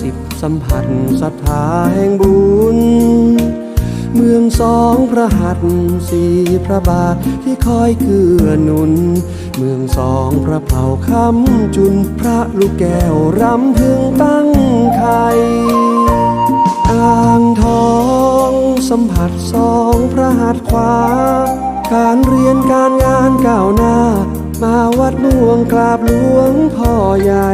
สิบสัมผัสศรัทธาแห่งบุญ เมืองสองพระหัตถ์สี่พระบาทที่คอยเกื้อหนุน เมืองสองพระเผ่าคำจุนพระลูกแก้วรำพึงตั้งไข่อ่างทองสัมผัสสองพระหัตถ์ขวา การเรียนการงานก้าวหน้า มาวัดหลวงกราบหลวงพ่อใหญ่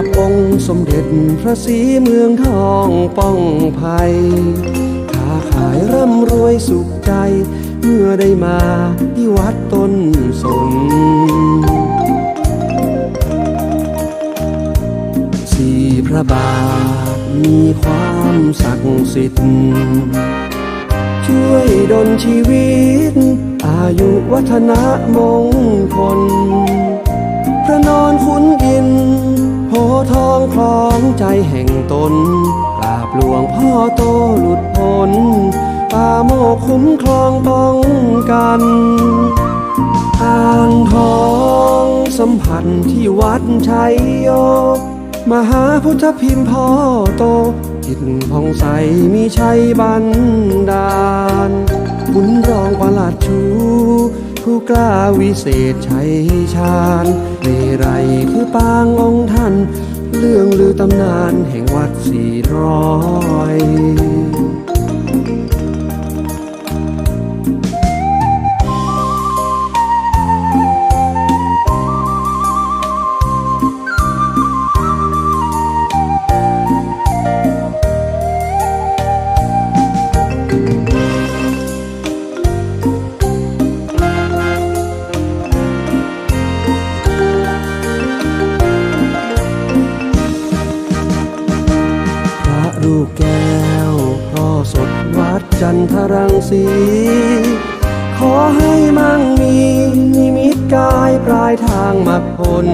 กราบองค์สมเด็จพระศรีเมืองทองป้องภัยค้าขายร่ำรวยสุขใจ เมื่อได้มาที่วัดต้นสน สี่พระบาทมีความศักดิ์สิทธิ์ช่วยดลชีวิต อายุวัฒนะมงคล พระนอนคุ้นกิน ทองคล้องใจแห่งตนกราบหลวงพ่อโตหลุดพ้นป่าโมกคุ้มครองป้องกันอ่างทองสัมผัสที่วัดชัยโย มหาพุทธพิมพ์พ่อโต จิตผ่องใสมีชัยบันดาลบุญรองประหลัดชูผู้กล้าวิเศษชัยชาญเรไรคือปางองค์ท่าน เรื่องลือตำนานแห่งวัดสี่ร้อย จันทรังสี ขอให้มั่งมีนิมิตกายปลายทางมรรคผล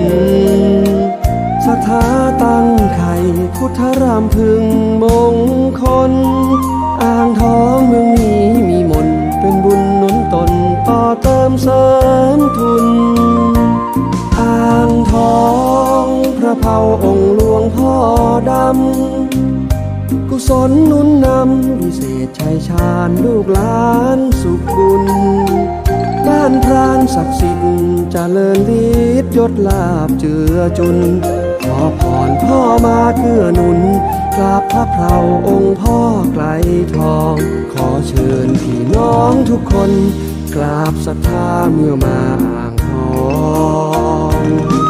สถาตั้งไข่พุทธรามพึงมงคล อ่างทองเมืองนี้มีมนเป็นบุญหนุนตนต่อเติมเสริมทุน อ่างทองพระเผาองค์หลวงพ่อดำ กุศลนุนนำวิเศษชัยชาญลูกหลานสุขบุญ บ้านพรานศักดิ์สิทธิ์เจริญฤทธิ์ยศลาบเจือจุน ขอพรพ่อมาเกื้อหนุนกราบพระเพราองค์พ่อไกลทอง ขอเชิญพี่น้องทุกคน กราบศรัทธาเมื่อมาอ่างทอง